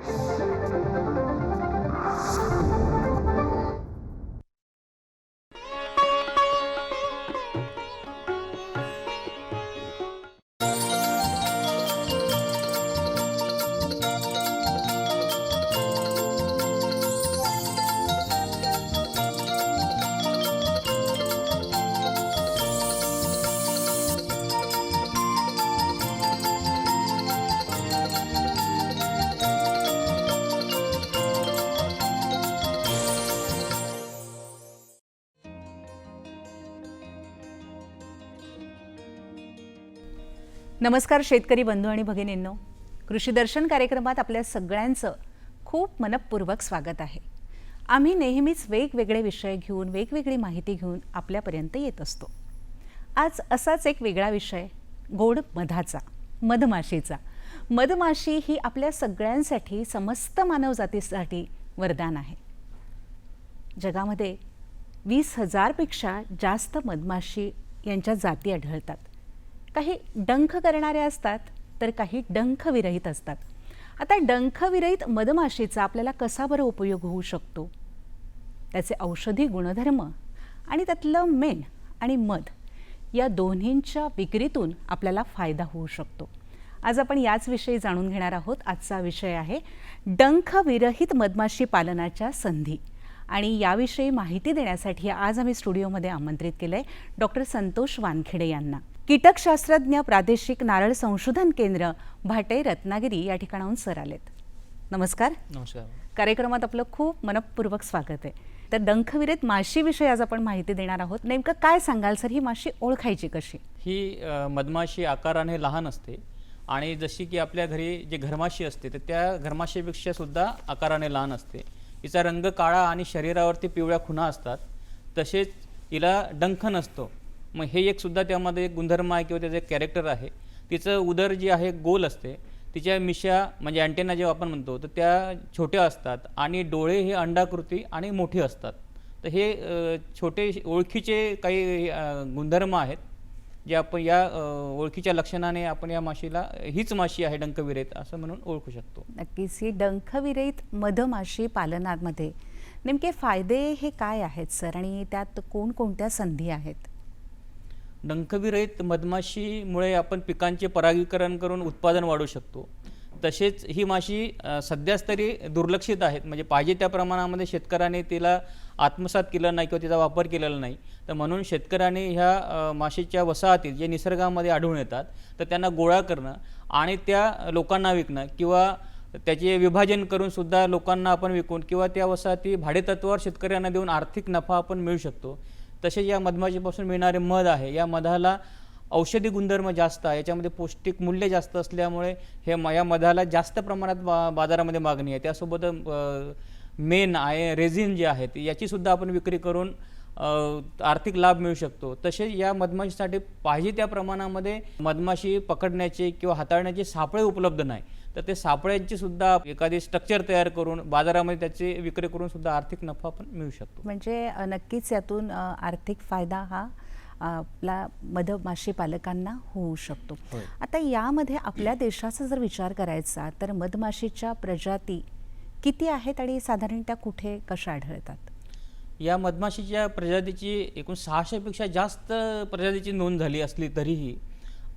Thank you. नमस्कार शेतकरी बंधू आणि भगिनींनो. कृषी दर्शन कार्यक्रमात आपल्या सगळ्यांचं खूप मनपूर्वक स्वागत आहे. आम्ही नेहमीच वेगवेगळे विषय घेऊन वेगवेगळी माहिती घेऊन आपल्यापर्यंत येत असतो. आज असाच एक वेगळा विषय गोड मधाचा मधमाशीचा. मधमाशी ही आपल्या सगळ्यांसाठी समस्त मानवजातीसाठी वरदान आहे. जगामध्ये वीस हजारपेक्षा जास्त मधमाशी यांच्या जाती आढळतात. काही डंख करणाऱ्या असतात तर काही डंखविरहित असतात. आता डंखविरहित मधमाशीचा आपल्याला कसा बरं उपयोग होऊ शकतो? त्याचे औषधी गुणधर्म आणि त्यातलं मेण आणि मध या दोन्हींच्या विक्रीतून आपल्याला फायदा होऊ शकतो. आज आपण याच विषयी जाणून घेणार आहोत. आजचा विषय आहे डंखविरहित मधमाशी पालनाच्या संधी. आणि याविषयी माहिती देण्यासाठी आज आम्ही स्टुडिओमध्ये आमंत्रित केलं आहे डॉक्टर संतोष वानखेडे यांना. कीटकशास्त्रज्ञ प्रादेशिक नारळ संशोधन केंद्र भाटे रत्नागिरी या ठिकाणाहून सर आलेत. नमस्कार. नमस्कार. कार्यक्रमात आपलं खूप मनपूर्वक स्वागत आहे. तर डंखविरहित माशीविषयी आज आपण माहिती देणार आहोत. नेमकं काय सांगाल सर? ही माशी ओळखायची कशी? ही मधमाशी आकाराने लहान असते आणि जशी की आपल्या घरी जे घरमाशी असते तर त्या घरमाशीपेक्षा सुद्धा आकाराने लहान असते. हिचा रंग काळा आणि शरीरावरती पिवळ्या खुणा असतात. तसेच हिला डंख नसतो. मग हे एक सुद्धा त्यामध्ये एक गुणधर्म आहे किंवा त्याचं एक कॅरेक्टर आहे. तिचं उदर जी आहे गोल असते. तिच्या मिशा म्हणजे अँटेना जेव्हा आपण म्हणतो तर त्या छोट्या असतात आणि डोळे हे अंडाकृती आणि मोठे असतात. तर हे छोटे ओळखीचे काही गुणधर्म आहेत जे आपण या ओळखीच्या लक्षणाने आपण या माशीला हीच माशी आहे डंखविरहित असं म्हणून ओळखू शकतो. नक्कीच. ही डंखविरहित मधमाशी पालनामध्ये नेमके फायदे हे काय आहेत सर? आणि त्यात कोणकोणत्या संधी आहेत? डंखविरहित मधमाशीमुळे आपण पिकांचे परागीकरण करून उत्पादन वाढवू शकतो. तसेच ही माशी सध्याच तरी दुर्लक्षित आहेत. म्हणजे पाहिजे त्या प्रमाणामध्ये शेतकऱ्याने तिला आत्मसात केलं नाही किंवा तिचा वापर केलेला नाही. तर म्हणून शेतकऱ्याने ह्या माशीच्या वसाहतीत जे निसर्गामध्ये आढळून येतात तर त्यांना गोळा करणं आणि त्या लोकांना विकणं किंवा त्याचे विभाजन करून सुद्धा लोकांना आपण विकून किंवा त्या वसाहती भाडेतत्वावर शेतकऱ्यांना देऊन आर्थिक नफा आपण मिळू शकतो. तसेच या मधमाशीपासून मिळणारे मध आहे. या मधाला औषधी गुणधर्म जास्त आहे. याच्यामध्ये पौष्टिक मूल्य जास्त असल्यामुळे हे म या मधाला जास्त प्रमाणात बा बाजारामध्ये मागणी आहे. त्यासोबत मेन आहे रेझिन जे आहेत याचीसुद्धा आपण विक्री करून आर्थिक लाभ मिळू शकतो. तसेच या मधमाशीसाठी पाहिजे त्या प्रमाणामध्ये मधमाशी पकडण्याचे किंवा हाताळण्याचे सापळे उपलब्ध नाही. तर ते सापळ्यांची सुद्धा एखादी स्ट्रक्चर तयार करून बाजारामध्ये त्याची विक्री करून सुद्धा आर्थिक नफा आपण मिळू शकतो. म्हणजे नक्कीच यातून आर्थिक फायदा हा आपला मधमाशी पालकांना होऊ शकतो. आता यामध्ये आपल्या देशाचा जर विचार करायचा तर मधमाशीच्या प्रजाती किती आहेत आणि साधारण त्या कुठे कशा आढळतात? या मधमाशीच्या प्रजातीची एकूण सहाशेपेक्षा जास्त प्रजातीची नोंद झाली असली तरीही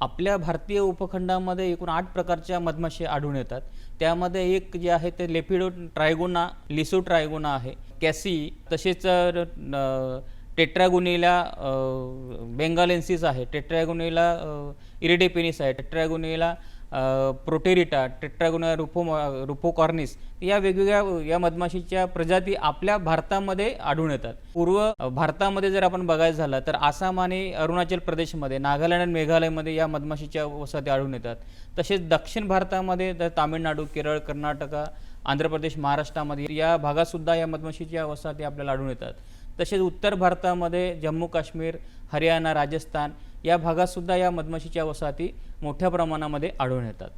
आपल्या भारतीय उपखंडामध्ये एकूण आठ प्रकारच्या मधमाशी आढळून येतात. त्यामध्ये एक जे आहे ते लेपिडो ट्रायगोना लिसो ट्रायगोना आहे. कॅसी तसेच टेट्रॅगोनीला बेंगालेन्सिस आहे. टेट्रॅगोनेला इरिडेपेनिस आहे. टेट्रॅगोनेला प्रोटेरिटा टेट्रागोना रुपो रुपोकॉर्निस या वेगवेगळ्या या मधमाशीच्या प्रजाती आपल्या भारतामध्ये आढळून येतात. पूर्व भारतामध्ये जर आपण बघायचं झालं तर आसाम आणि अरुणाचल प्रदेशमध्ये नागालँड आणि मेघालयमध्ये या मधमाशीच्या वसाहती आढळून येतात. तसेच दक्षिण भारतामध्ये तर तामिळनाडू केरळ कर्नाटका आंध्र प्रदेश महाराष्ट्रामध्ये या भागातसुद्धा या मधमाशीच्या वसाहती आपल्याला आढळून येतात. तसेच उत्तर भारतामध्ये जम्मू काश्मीर हरियाणा राजस्थान या भागात सुद्धा या मधमाशीच्या वसाहती मोठ्या प्रमाणामध्ये आढळून येतात.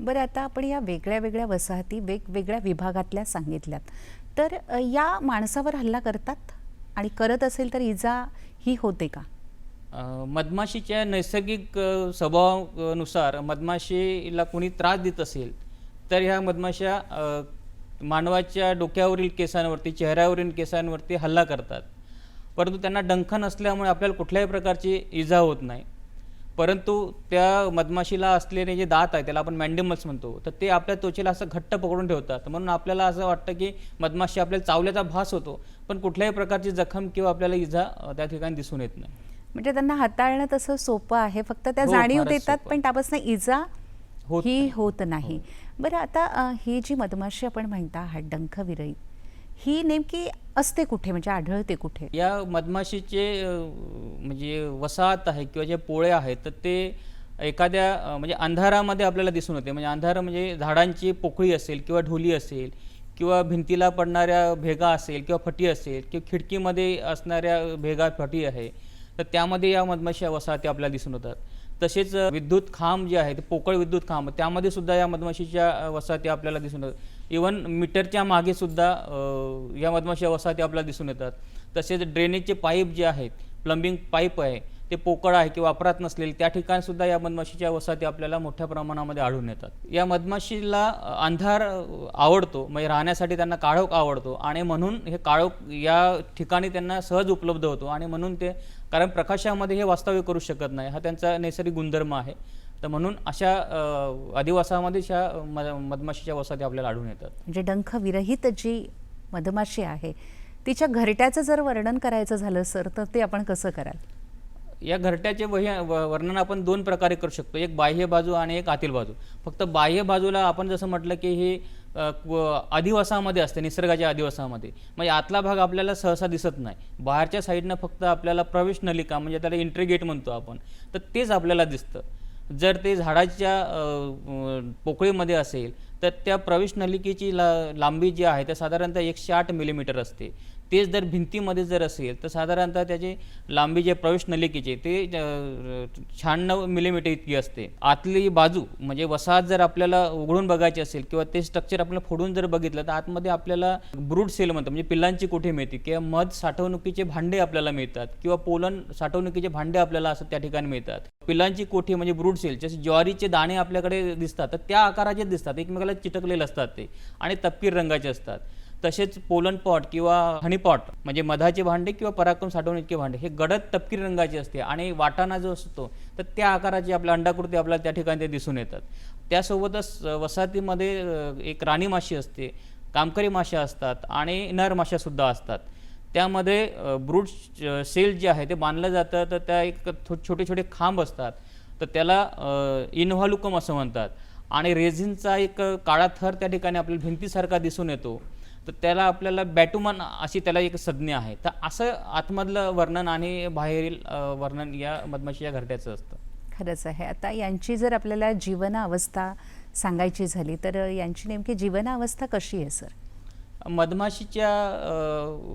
बरं आता आपण या वेगळ्या वेगळ्या वसाहती वेगवेगळ्या विभागातल्या सांगितल्यात. तर या माणसावर हल्ला करतात? आणि करत असेल तर इजा ही होते का? मधमाशीच्या नैसर्गिक स्वभावानुसार मधमाशीला कोणी त्रास देत असेल तर ह्या मधमाशा मानवाच्या डोक्यावरील केसांवरती चेहऱ्यावरील केसांवरती हल्ला करतात. परंतु त्यांना डंख नसल्यामुळे आपल्याला कुठल्याही प्रकारची इजा होत नाही. परंतु त्या मधमाशीला असलेले जे दात आहे त्याला आपण मॅन्डेमल्स म्हणतो तर ते आपल्या त्वचेला असं घट्ट पकडून ठेवतात. म्हणून आपल्याला असं वाटतं की मधमाशी आपल्याला चावल्याचा भास होतो पण कुठल्याही प्रकारची जखम किंवा आपल्याला इजा त्या ठिकाणी दिसून येत नाही. म्हणजे त्यांना हाताळणं तसं सोपं आहे फक्त त्या हो, जाणीव देतात. पण त्यापासून इजा होत ही. होत नाही. बरं आता ही जी मधमाशी आपण म्हणता आहात डंख विरहित ही नेमकी असते कुठे? म्हणजे आढळते कुठे? या मधमाशीचे म्हणजे वसाहत आहे किंवा जे पोळे आहेत तर ते एखाद्या म्हणजे अंधारामध्ये आपल्याला दिसून येते. म्हणजे अंधार म्हणजे झाडांची पोकळी असेल किंवा ढोली असेल किंवा भिंतीला पडणाऱ्या भेगा असेल किंवा फटी असेल किंवा खिडकीमध्ये असणाऱ्या भेगा फटी आहे तर त्यामध्ये या मधमाशी वसाहती आपल्याला दिसून होतात तसेच विद्युत खांब जे आहे ते पोकळ विद्युत खांब त्यामध्ये सुद्धा या मधमाशीच्या वसाहती आपल्याला दिसून येतात. इवन मीटरच्या मागे सुद्धा या मधमाशा वसाहती आपल्याला दिसून येतात. तसेच ड्रेनेजचे पाईप जे आहेत प्लंबिंग पाईप आहे ते पोकळ आहे किंवा वापरात नसलेले त्या ठिकाणीसुद्धा या मधमाशीच्या वसाहती आपल्याला मोठ्या प्रमाणामध्ये आढळून येतात. या मधमाशीला अंधार आवडतो म्हणजे राहण्यासाठी त्यांना काळोख आवडतो आणि म्हणून हे काळोख या ठिकाणी त्यांना सहज उपलब्ध होतो आणि म्हणून ते कारण प्रकाशामध्ये हे वास्तव्य करू शकत नाही. हा त्यांचा नैसर्गिक गुणधर्म आहे. तर म्हणून अशा अ, अधिवासामध्ये ह्या म- मधमाशीच्या वसाहती आपल्याला आढळून येतात. म्हणजे डंख विरहित जी मधमाशी आहे तिच्या घरट्याचं जर वर्णन करायचं झालं सर तर ते आपण कसं कराल? या घरट्याचे वह्य व- वर्णन आपण दोन प्रकारे करू शकतो. एक बाह्य बाजू आणि एक आतील बाजू. फक्त बाह्य बाजूला आपण जसं म्हटलं की हे अधिवासामध्ये असते निसर्गाच्या अधिवासामध्ये म्हणजे आतला भाग आपल्याला सहसा दिसत नाही. बाहेरच्या साईडनं फक्त आपल्याला प्रवेश नलिका म्हणजे त्याला इंट्रीगेट म्हणतो आपण. तर तेच आपल्याला दिसतं. जर ते झाडाच्या पोकळीमध्ये असेल तर त्या प्रवेश नलिकेची ला लांबी जी आहे त्या साधारणतः एकशे आठ मिलीमीटर असते. तेच जर भिंतीमध्ये जर असेल तर साधारणतः त्याची लांबी जे प्रवेश नलिकेचे ते शहाण्णव मिलीमीटर इतकी असते. आतली बाजू म्हणजे वसाहत जर आपल्याला उघडून बघायची असेल किंवा ते स्ट्रक्चर आपल्याला फोडून जर बघितलं तर आतमध्ये आपल्याला ब्रूड सेल म्हणतात म्हणजे पिल्लांची कोठे मिळते किंवा मध साठवणुकीचे भांडे आपल्याला मिळतात किंवा पोलन साठवणुकीचे भांडे आपल्याला असं त्या ठिकाणी मिळतात. पिल्लांची कोठी म्हणजे ब्रूड सेल जसे ज्वारीचे दाणे आपल्याकडे दिसतात तर त्या आकाराचे दिसतात एकमेकाला चिटकलेले असतात ते आणि तपकीर रंगाचे असतात. तसेच पोलन पॉट किंवा हनीपॉट म्हणजे मधाचे भांडे किंवा पराक्रम साठवणुकीचे भांडे हे गडद तपकीर रंगाचे असते आणि वाटाणा जो असतो तर त्या आकाराची आपल्या अंडाकृती आपल्याला त्या ठिकाणी ते दिसून येतात. त्यासोबतच वसाहतीमध्ये एक राणी माशी असते कामकरी माशा असतात आणि नर माशासुद्धा असतात. त्यामध्ये ब्रूड सेल जे आहे ते बांधलं जातं तर त्या एक थो- छोटे छोटे खांब असतात. तर त्याला इन्व्हॉल्युकम असं म्हणतात. आणि रेझिनचा एक काळा थर त्या ठिकाणी आपल्याला भिंतीसारखा दिसून येतो. तर त्याला आपल्याला बॅटुमन अशी त्याला एक संज्ञा आहे. तर असं आतमधलं वर्णन आणि बाहेरील वर्णन या मधमाशी या घरट्याचं असतं. खरंच आहे. आता यांची जर आपल्याला जीवनावस्था सांगायची झाली तर यांची नेमकी जीवनावस्था कशी आहे सर? मधमाशीच्या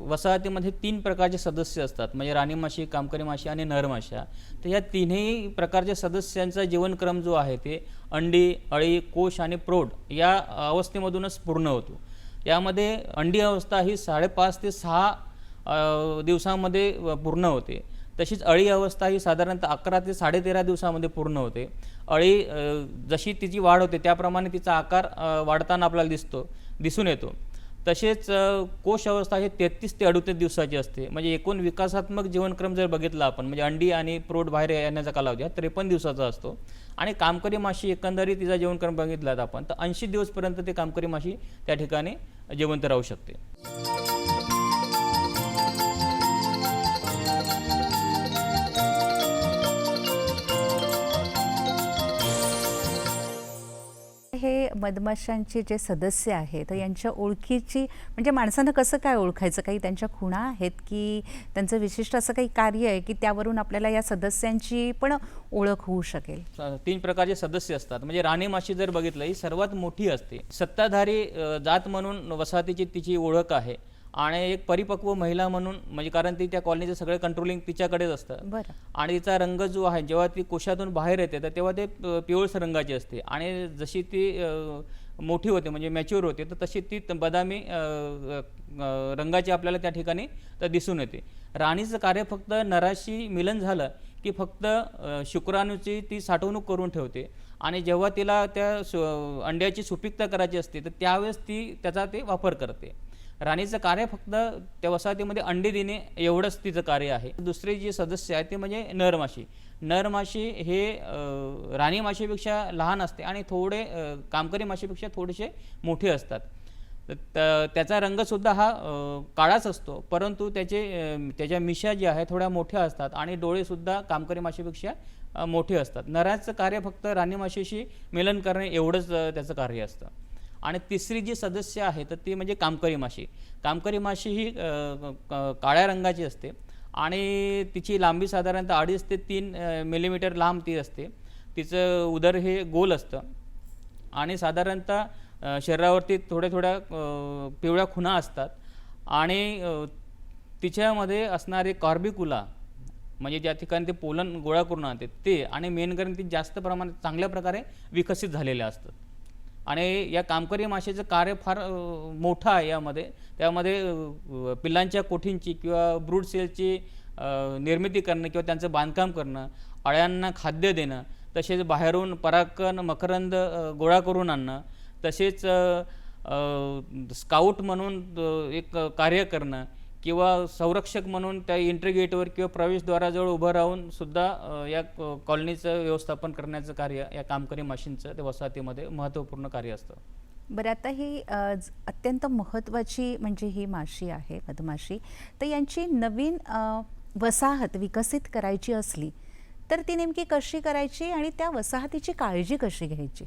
वसाहतीमध्ये तीन प्रकारचे सदस्य असतात. म्हणजे राणी माशी कामकरी माशी आणि नर माशा. तर या तिन्ही प्रकारच्या सदस्यांचा जीवनक्रम जो आहे ते अंडी अळी कोश आणि प्रौढ या अवस्थेमधूनच पूर्ण होतो. यामध्ये अंडी अवस्था ही साडेपाच ते सहा दिवसामध्ये पूर्ण होते. तशीच अळी अवस्था ही साधारणतः अकरा ते साडेतेरा दिवसामध्ये पूर्ण होते. अळी जशी तिची वाढ होते त्याप्रमाणे तिचा आकार वाढताना आपल्याला दिसतो दिसून येतो. तसेच कोश अवस्था ही तेहतीस ते अडुतीस दिवसाची असते. म्हणजे एकूण विकासात्मक जीवनक्रम जर बघितला आपण म्हणजे अंडी आणि प्रौढ बाहेर येण्याचा कालावधी हा त्रेपन्न दिवसाचा असतो. आणि कामकरी माशी एकंदरीत तिचा जीवनक्रम बघितला आपण तर ऐंशी दिवसपर्यंत ते कामकरी माशी त्या ठिकाणी जिवंत राहू शकते. मधमाशांचे जे सदस्य आहेत तर यांच्या ओळखीची म्हणजे माणसानं कसं काय ओळखायचं? काही त्यांच्या खुणा आहेत की त्यांचं विशिष्ट असं काही कार्य आहे की त्यावरून आपल्याला या सदस्यांची पण ओळख होऊ शकेल? तीन प्रकारचे सदस्य असतात. म्हणजे राणी माशी जर बघितलं ही सर्वात मोठी असते. सत्ताधारी जात म्हणून वसाहतीची तिची ओळख आहे. आणि एक परिपक्व महिला म्हणून म्हणजे कारण ती त्या कॉलनीचं सगळं कंट्रोलिंग तिच्याकडेच असतं. बरं. आणि तिचा रंग जो आहे जेव्हा ती कोशातून बाहेर येते तर तेव्हा ते प- पिवळसर रंगाची असते. आणि जशी ती मोठी होते म्हणजे मॅच्युअर होते तर तशी ती बदामी रंगाची आपल्याला त्या ठिकाणी तर दिसून येते. राणीचं कार्य फक्त नराशी मिलन झालं की फक्त शुक्राणूची ती साठवणूक करून ठेवते. आणि जेव्हा तिला त्या सु अंड्याची सुपीकता करायची असते तर त्यावेळेस ती त्याचा ते वापर करते. राणीचं कार्य फक्त त्या वसाहतीमध्ये अंडी देणे एवढंच तिचं कार्य आहे. दुसरे जे सदस्य आहे ते म्हणजे नरमाशी नरमाशी हे राणी माशीपेक्षा लहान असते आणि थोडे कामकरी माशीपेक्षा थोडेसे मोठे असतात. तर त्याचा रंगसुद्धा हा काळाच असतो. परंतु त्याचे त्याच्या मिशा ज्या आहेत थोड्या मोठ्या असतात आणि डोळेसुद्धा कामकरी माशीपेक्षा मोठे असतात. नराचं कार्य फक्त राणी माशीशी मिलन करणे एवढंच त्याचं कार्य असतं. आणि तिसरी जी सदस्य आहे तर ती म्हणजे कामकरी माशी. कामकरी माशी ही क- काळ्या रंगाची असते आणि तिची लांबी साधारणतः अडीच ते तीन मिलीमीटर लांब ती असते. तिचं उदर हे गोल असतं आणि साधारणतः शरीरावरती थोड्या थोड्या पिवळ्या खुणा असतात आणि तिच्यामध्ये असणारे कॉर्बिकुला म्हणजे ज्या ठिकाणी ते पोलन गोळा करून आणते ते आणि मेन करून ती जास्त प्रमाणात चांगल्या प्रकारे विकसित झालेल्या असतात. आणि या कामकरी माशेचं कार्य फार मोठं आहे यामध्ये. त्यामध्ये पिल्लांच्या कोठींची किंवा ब्रूड सेलची निर्मिती करणं किंवा त्यांचं बांधकाम करणं अळ्यांना खाद्य देणं तसेच बाहेरून परागकण मकरंद गोळा करून आणणं तसेच स्काउट म्हणून एक कार्य करणं किंवा संरक्षक म्हणून त्या एंट्री गेटवर किंवा प्रवेशद्वाराजवळ उभं राहून सुद्धा या कॉलनीचं व्यवस्थापन करण्याचं कार्य या कामकरी माशींचं त्या वसाहतीमध्ये महत्त्वपूर्ण कार्य असतं. बरं आता ही अत्यंत महत्त्वाची म्हणजे ही माशी आहे मधमाशी तर यांची नवीन वसाहत विकसित करायची असली तर ती नेमकी कशी करायची आणि त्या वसाहतीची काळजी कशी घ्यायची?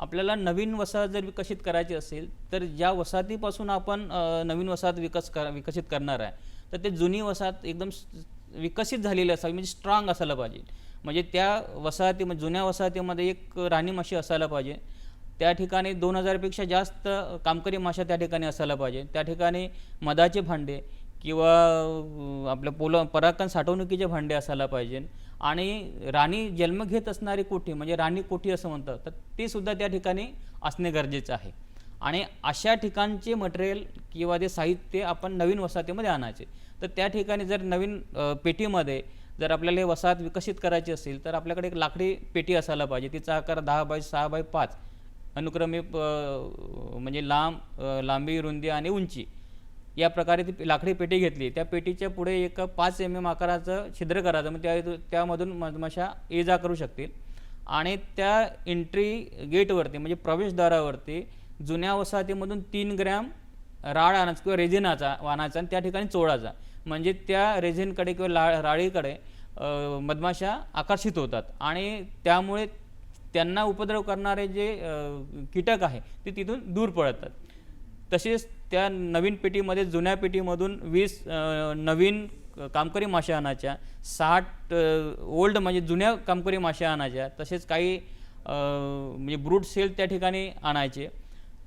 आपल्याला नवीन वसाहत जर विकसित करायची असेल तर ज्या वसाहतीपासून आपण नवीन वसाहत विकस कर विकसित करणार आहे तर ते जुनी वसाहत एकदम विकसित झालेली असावी म्हणजे स्ट्रॉंग असायला पाहिजे. म्हणजे त्या वसाहती म्हणजे जुन्या वसाहतीमध्ये एक राणी माशी असायला पाहिजे. त्या ठिकाणी दोन हजारपेक्षा जास्त कामकरी माशा त्या ठिकाणी असायला पाहिजे. त्या ठिकाणी मधाचे भांडे किंवा आपलं पोल पराक्रम साठवणुकीचे भांडे असायला पाहिजे. आणि राणी जन्म घेत असणारी कोठी म्हणजे राणी कोठी असं म्हणतात तर ते सुद्धा त्या ठिकाणी असणे गरजेचं आहे. आणि अशा ठिकाणचे मटेरियल किंवा ते साहित्य आपण नवीन वसाहतीमध्ये आणायचे. तर त्या ठिकाणी जर नवीन पेटीमध्ये जर आपल्याला हे वसाहत विकसित करायची असेल तर आपल्याकडे एक लाकडी पेटी असायला पाहिजे. तिचा आकार दहा बाय सहा बाय पाच. अनुक्रमे प- म्हणजे लांब लांबी रुंदी आणि उंची. या प्रकारे ती लाकडी पेटी घेतली. त्या पेटीच्या पुढे एक पाच एम एम आकाराचं छिद्र करायचं. मग त्या त्यामधून मधमाशा ये जा करू शकतील. आणि त्या एंट्री गेटवरती म्हणजे प्रवेशद्वारावरती जुन्या वसाहतीमधून तीन ग्रॅम राळ आणायचा किंवा रेझिनाचा आणायचा आणि त्या ठिकाणी चोळायचा. म्हणजे त्या रेझिनकडे किंवा ला राळीकडे मधमाशा आकर्षित होतात. आणि त्यामुळे त्यांना उपद्रव करणारे जे कीटक आहे ते तिथून दूर पळतात. तसेच त्या नवीन पेटीमध्ये जुन्या पेटीमधून वीस नवीन कामकरी माश्या आणायच्या साठ ओल्ड म्हणजे जुन्या कामकरी माश्या आणायच्या तसेच काही म्हणजे ब्रूड सेल त्या ठिकाणी आणायचे.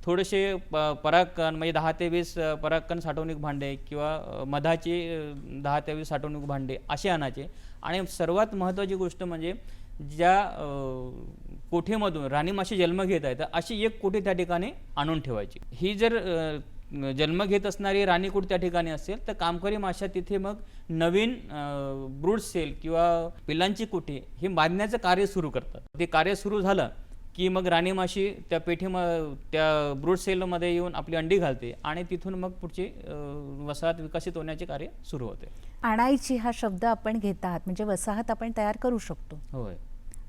थोडेसे प परागकण म्हणजे दहा ते वीस अ, परागकण साठवणूक भांडे किंवा मधाचे दहा ते वीस साठवणूक भांडे असे आणायचे. आणि सर्वात महत्त्वाची गोष्ट म्हणजे ज्या कोठीमधून राणी माशी जन्म घेत आहे तर अशी एक कोठी त्या ठिकाणी आणून ठेवायची. ही जर जन्म घेत असणारी राणीकूट त्या ठिकाणी असेल तर कामकरी माशा तिथे मग नवीन ब्रूड सेल किंवा पिल्लांची कुठी हे बांधण्याचं कार्य सुरू करतात. ते कार्य सुरू झालं की मग राणी माशी त्या पेठी त्या ब्रूड सेलमध्ये येऊन आपली अंडी घालते आणि तिथून मग पुढची वसाहत विकसित होण्याचे कार्य सुरू होते. आणायची हा शब्द आपण घेत आहात म्हणजे वसाहत आपण तयार करू शकतो. होय.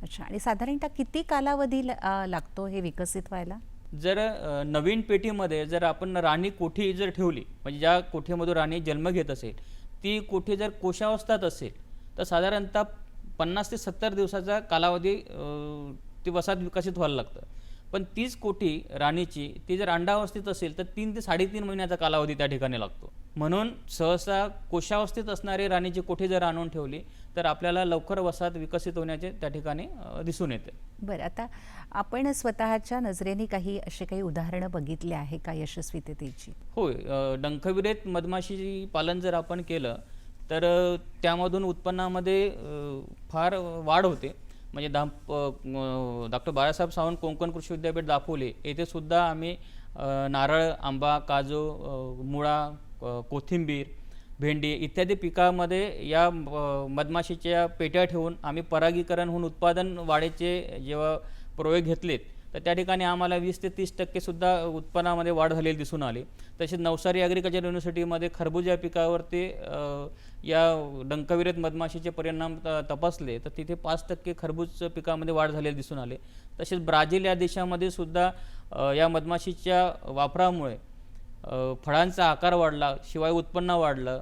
अच्छा आणि साधारणतः किती कालावधी लागतो हे विकसित व्हायला? जर नवीन पेटीमध्ये जर आपण राणी कोठी जर ठेवली म्हणजे ज्या कोठीमधून राणी जन्म घेत असेल ती कोठी जर कोशावस्थात असेल तर साधारणतः पन्नास ते सत्तर दिवसाचा कालावधी ती वसाहत विकसित व्हायला लागतं. पण तीच कोठी राणीची ती जर अंडावस्थेत असेल तर तीन ते साडेतीन महिन्याचा कालावधी त्या ठिकाणी लागतो. म्हणून सहसा कोशावस्थेत असणारी राणीची कोठी जर आणून ठेवली तर आपल्याला लवकर वसाहत विकसित होण्याचे त्या ठिकाणी दिसून येते. बरं आता आपण स्वतःच्या नजरेने काही असे काही उदाहरणं बघितले आहे का यशस्वीतेची? होय डंखविरेत मधमाशी पालन जर आपण केलं तर त्यामधून उत्पन्नामध्ये फार वाढ होते. म्हणजे दा डॉक्टर बाळासाहेब सावंत कोकण कृषी विद्यापीठ दापोले येथे सुद्धा आम्ही नारळ आंबा काजू मुळा कोथिंबीर भेंडी इत्यादी पिकामध्ये या मधमाशीच्या पेट्या ठेवून आम्ही परागीकरण होऊन उत्पादन वाढीचे जेव्हा प्रयोग घेतलेत तर त्या ठिकाणी आम्हाला वीस ते तीस टक्के सुद्धा उत्पन्नामध्ये वाढ झालेली दिसून आली. तसेच नवसारी ॲग्रिकल्चर युनिव्हर्सिटीमध्ये खरबूज या पिकावरती या डंकविरत मधमाशीचे परिणाम तपासले तर तिथे पाच टक्के खरबूज पिकामध्ये वाढ झालेली दिसून आले. तसेच ब्राझील या देशामध्ये सुद्धा या मधमाशीच्या वापरामुळे फळांचा आकार वाढला शिवाय उत्पन्न वाढलं.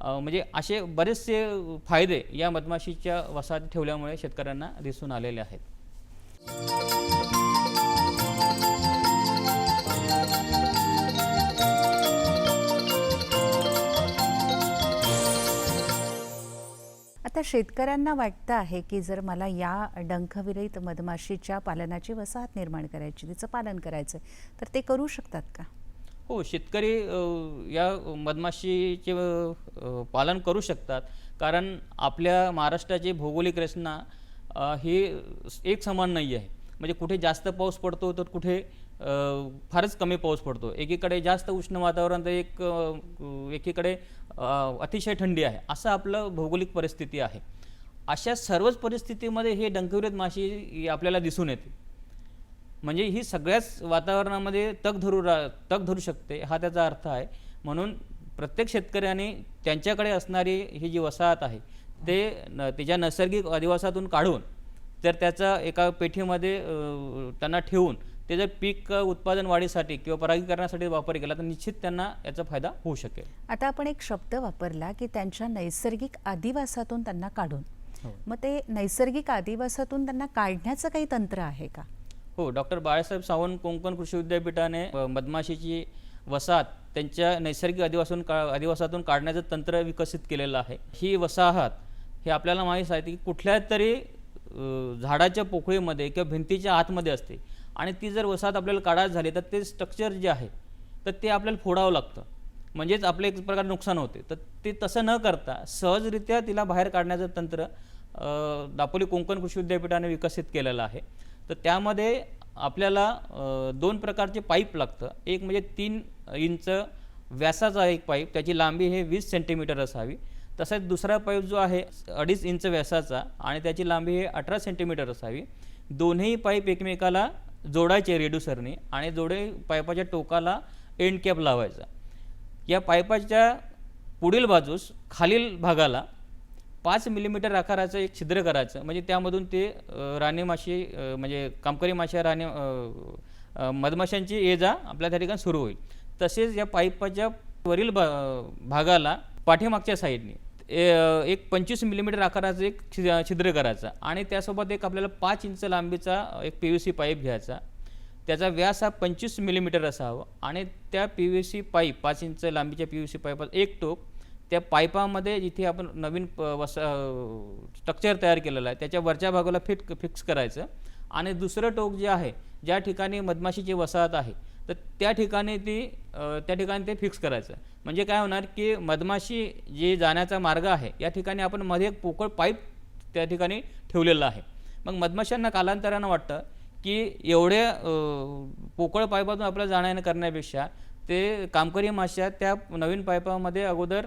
म्हणजे असे बरेचसे फायदे या मधमाशीच्या वसाहत ठेवल्यामुळे शेतकऱ्यांना दिसून आलेले आहेत. आता शेतकऱ्यांना वाटतं आहे की जर मला या डंखविरहित मधमाशीच्या पालनाची वसाहत निर्माण करायची तिचं पालन करायचं आहे, तर ते करू शकतात का? हो शेतकरी या मधमाशीचे पालन करू शकतात. कारण आपल्या महाराष्ट्राची भौगोलिक रचना ही एक समान नाही आहे. म्हणजे कुठे जास्त पाऊस पडतो तर कुठे फारच कमी पाऊस पडतो. एकीकडे जास्त उष्ण वातावरण तर एक एकीकडे अतिशय थंडी आहे. असं आपलं भौगोलिक परिस्थिती आहे. अशा सर्वच परिस्थितीमध्ये हे डंकविरत माशी ही आपल्याला दिसून येते म्हणजे ही सगळ्याच वातावरणामध्ये तग धरू रा तग धरू शकते हा त्याचा अर्थ आहे. म्हणून प्रत्येक शेतकऱ्याने त्यांच्याकडे असणारी ही जी वसाहत आहे ते न तिच्या नैसर्गिक अधिवासातून काढून तर त्याचा एका पेठीमध्ये त्यांना ठेवून ते जर पीक उत्पादन वाढीसाठी किंवा परागीकरणासाठी वापर केला तर निश्चित त्यांना याचा फायदा होऊ शकेल. आता आपण एक शब्द वापरला की त्यांच्या नैसर्गिक आदिवासातून त्यांना काढून. हो. मग ते नैसर्गिक आदिवासातून त्यांना काढण्याचं काही तंत्र आहे का? हो डॉक्टर बाळासाहेब सावंत कोंकण कृषी विद्यापीठाने मधमाशीची वसाहत त्यांच्या नैसर्गिक अधिवासातून का अधिवासातून काढण्याचं तंत्र विकसित केलेलं आहे. ही वसाहत हे आपल्याला माहीत आहे की कुठल्या तरी झाडाच्या पोकळीमध्ये किंवा भिंतीच्या आतमध्ये असते. आणि ती जर वसाहत आपल्याला काढायची झाली तर ते स्ट्रक्चर जे आहे तर ते आपल्याला फोडावं लागतं. म्हणजेच आपलं एक प्रकारे नुकसान होते. तर ते तसं न करता सहजरित्या तिला बाहेर काढण्याचं तंत्र दापोली कोंकण कृषी विद्यापीठाने विकसित केलेलं आहे. तर त्यामध्ये आपल्याला दोन प्रकारचे पाईप लागतं. एक म्हणजे तीन इंच व्यासाचा एक पाईप त्याची लांबी हे वीस सेंटीमीटर असावी. तसेच दुसरा पाईप जो आहे अडीच इंच व्यासाचा आणि त्याची लांबी हे अठरा सेंटीमीटर असावी. दोन्ही पाईप एकमेकाला जोडायचे रेड्युसरने आणि जोडे पाईपाच्या टोकाला एंड कॅप लावायचा. या पाईपाच्या पुढील बाजूस खालील भागाला पाच मिलीमीटर आकाराचं एक छिद्र करायचं. म्हणजे त्यामधून ते अ, राणी माशी म्हणजे कामकरी माशा राणी मधमाशांची ये जा आपल्या त्या ठिकाणी सुरू होईल. तसेच या पाईपाच्या वरील भा भागाला पाठीमागच्या साईडने ए- एक पंचवीस मिलीमीटर आकाराचं एक छिद्र करायचं. आणि त्यासोबत एक आपल्याला पाच इंच लांबीचा एक पी व्ही सी पाईप घ्यायचा. त्याचा व्यास हा पंचवीस मिलीमीटर असावा. आणि त्या पी व्ही सी पाईप पाच इंच लांबीच्या पी व्ही सी पाईपात एक टोक त्या पाईपामध्ये जिथे आपण नवीन प वस स्ट्रक्चर तयार केलेलं आहे त्याच्या वरच्या भागाला फिट फिक्स करायचं. आणि दुसरं टोक जे आहे ज्या ठिकाणी मधमाशीची वसाहत आहे तर त्या ठिकाणी ती त्या ठिकाणी ते फिक्स करायचं. म्हणजे काय होणार की मधमाशी जे जाण्याचा मार्ग आहे या ठिकाणी आपण मध्ये एक पोकळ पाईप त्या ठिकाणी ठेवलेला आहे. मग मधमाशांना कालांतरानं वाटतं की एवढ्या पोकळ पाईपातून आपल्याला जाण्याने करण्यापेक्षा ते कामकरी माश्या त्या नवीन पाईपामध्ये अगोदर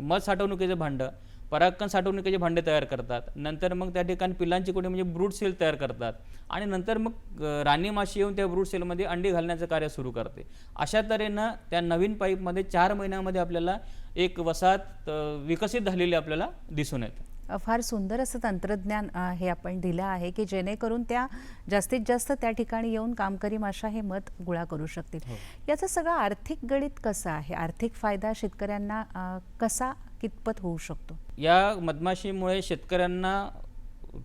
मध साठवणुकीचं भांडं परागकण साठवणुकीचे भांडे तयार करतात. नंतर मग त्या ठिकाणी पिलांची कुठे म्हणजे ब्रूड सेल तयार करतात. आणि नंतर मग राणी माशी येऊन त्या ब्रूड सेलमध्ये अंडी घालण्याचं कार्य सुरू करते. अशा तऱ्हेनं त्या नवीन पाईपमध्ये चार महिन्यामध्ये आपल्याला एक वसाहत विकसित झालेली आपल्याला दिसून येते. फार सुंदर असं तंत्रज्ञान हे आपण दिलं आहे की जेणेकरून त्या जास्तीत जास्त त्या ठिकाणी येऊन कामकरी माशा हे मत गोळा करू शकतील. याचं सगळं आर्थिक गणित कसं आहे? आर्थिक फायदा शेतकऱ्यांना कसा कितपत होऊ शकतो? या मधमाशीमुळे शेतकऱ्यांना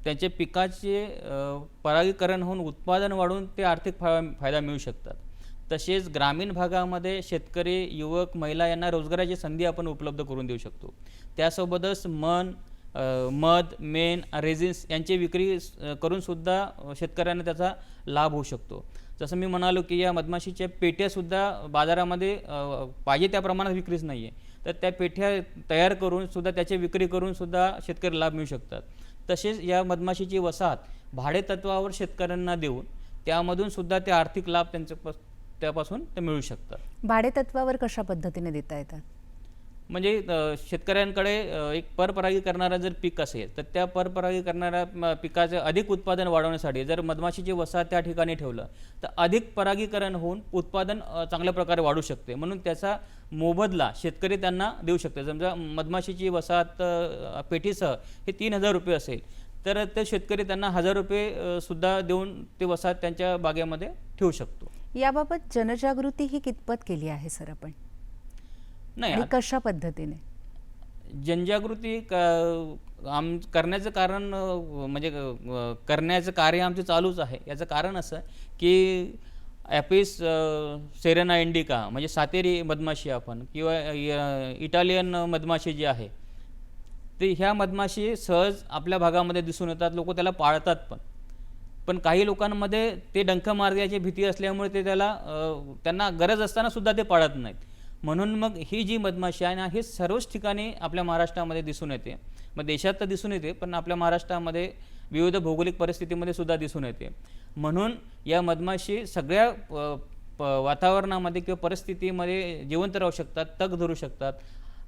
त्यांचे पिकाचे परागीकरण होऊन उत्पादन वाढून ते आर्थिक फा फायदा मिळू शकतात. तसेच ग्रामीण भागामध्ये शेतकरी युवक महिला यांना रोजगाराची संधी आपण उपलब्ध करून देऊ शकतो. त्यासोबतच मन मध मेण रेझिन्स यांची विक्री करूनसुद्धा शेतकऱ्यांना त्याचा लाभ होऊ शकतो. जसं मी म्हणालो की या मधमाशीच्या पेट्यासुद्धा बाजारामध्ये पाहिजे त्या प्रमाणात विक्रीच नाही आहे तर त्या पेठ्या तयार करूनसुद्धा त्याची विक्री करूनसुद्धा शेतकरी लाभ मिळू शकतात. तसेच या मधमाशीची वसाहत भाडेतत्वावर शेतकऱ्यांना देऊन त्यामधून सुद्धा ते आर्थिक लाभ त्यांचे त्यापासून ते मिळू शकतात. भाडेतत्वावर कशा पद्धतीने देता येतात? म्हणजे शेतकऱ्यांकडे एक परपरागी करणारा जर पीक असेल तर त्या परपरागी करणाऱ्या पिकाचं अधिक उत्पादन वाढवण्यासाठी जर मधमाशीची वसाहत त्या ठिकाणी ठेवलं तर अधिक परागीकरण होऊन उत्पादन चांगल्या प्रकारे वाढू शकते. म्हणून त्याचा मोबदला शेतकरी त्यांना देऊ शकते. समजा मधमाशीची वसाहत पेटीसह हे तीन हजार रुपये असेल तर ते शेतकरी त्यांना हजार रुपये सुद्धा देऊन ते वसाहत त्यांच्या बागेमध्ये ठेवू शकतो. याबाबत जनजागृती ही कितपत केली आहे सर आपण? नाही कशा पद्धतीने? जनजागृती क- आम करण्याचं कारण म्हणजे करण्याचं कार्य आमचं चालूच आहे. याचं कारण असं की ॲपिस सेरेना इंडिका म्हणजे सातेरी मधमाशी आपण किंवा इटालियन मधमाशी जी आहे ते ह्या मधमाशी सहज आपल्या भागामध्ये दिसून येतात. लोक त्याला पाळतात पण. पण काही लोकांमध्ये ते डंख मारण्याची भीती असल्यामुळे ते त्याला त्यांना गरज असताना सुद्धा ते पाळत नाहीत. म्हणून मग ही जी मधमाशी आहे ना ही सर्वच ठिकाणी आपल्या महाराष्ट्रामध्ये दिसून येते. मग देशात तर दिसून येते पण आपल्या महाराष्ट्रामध्ये विविध भौगोलिक परिस्थितीमध्ये सुद्धा दिसून येते. म्हणून या मधमाशी सगळ्या प- प- वातावरणामध्ये किंवा परिस्थितीमध्ये जिवंत राहू शकतात तग धरू शकतात.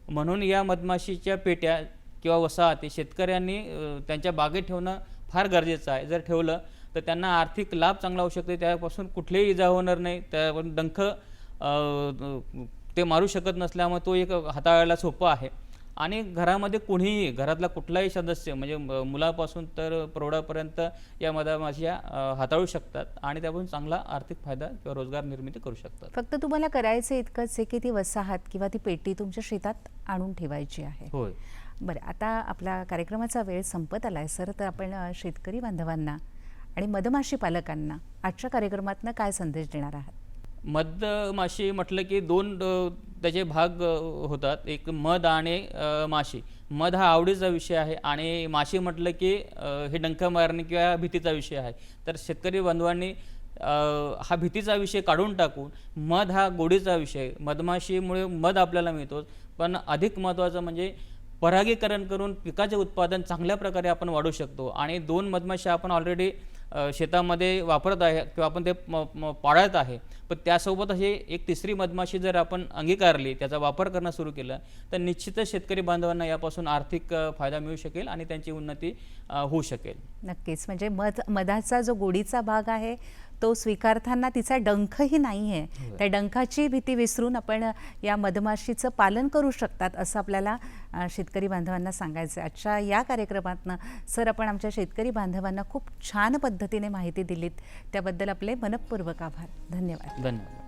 म्हणून या मधमाशीच्या पेट्या किंवा वसाहती शेतकऱ्यांनी त्यांच्या बागेत ठेवणं फार गरजेचं आहे. जर ठेवलं तर त्यांना आर्थिक लाभ चांगला होऊ शकते. त्यापासून कुठलीही इजा होणार नाही. त्यापासून डंख ते मारू शकत नसल्यामुळे तो एक हाताळायला सोपं आहे. आणि घरामध्ये कोणीही घरातला कुठलाही सदस्य म्हणजे मुलापासून तर प्रौढापर्यंत या मधमाशा हाताळू शकतात आणि त्यापासून चांगला आर्थिक फायदा किंवा रोजगार निर्मिती करू शकतात. फक्त तुम्हाला करायचं इतकंच आहे की ती वसाहत किंवा ती पेटी तुमच्या शेतात आणून ठेवायची आहे. होय. बरं आता आपला कार्यक्रमाचा वेळ संपत आला आहे सर तर आपण शेतकरी बांधवांना आणि मधमाशी पालकांना आजच्या कार्यक्रमातनं काय संदेश देणार आहात? मधमाशी म्हटलं की दोन त्याचे भाग होतात. एक मध आणि माशी. मध हा आवडीचा विषय आहे आणि माशी म्हटलं की हे डंख मारणे किंवा भीतीचा विषय आहे. तर शेतकरी बांधवांनी हा भीतीचा विषय काढून टाकून मध हा गोडीचा विषय मधमाशीमुळे मध आपल्याला मिळतो. पण अधिक महत्त्वाचं म्हणजे परागीकरण करून पिकाचे उत्पादन चांगल्या प्रकारे आपण वाढू शकतो. आणि दोन मधमाशा आपण ऑलरेडी शेतामध्ये वापरत आहे किंवा आपण ते म- पाळत आहे. पण त्यासोबत अशी एक तिसरी मधमाशी जर आपण अंगीकारली त्याचा वापर करणं सुरू केलं तर निश्चितच शेतकरी बांधवांना यापासून आर्थिक फायदा मिळू शकेल आणि त्यांची उन्नती होऊ शकेल. नक्कीच. म्हणजे मध मधाचा जो गोडीचा भाग आहे तो स्वीकारताना तिचा डंखही नाही आहे त्या डंखाची भीती विसरून आपण या मधमाशीचं पालन करू शकतात असं आपल्याला शेतकरी बांधवांना सांगायचं आहे आजच्या या कार्यक्रमातनं सर आपण आमच्या शेतकरी बांधवांना खूप छान पद्धतीने माहिती दिलीत. त्याबद्दल आपले मनपूर्वक आभार. धन्यवाद. धन्यवाद.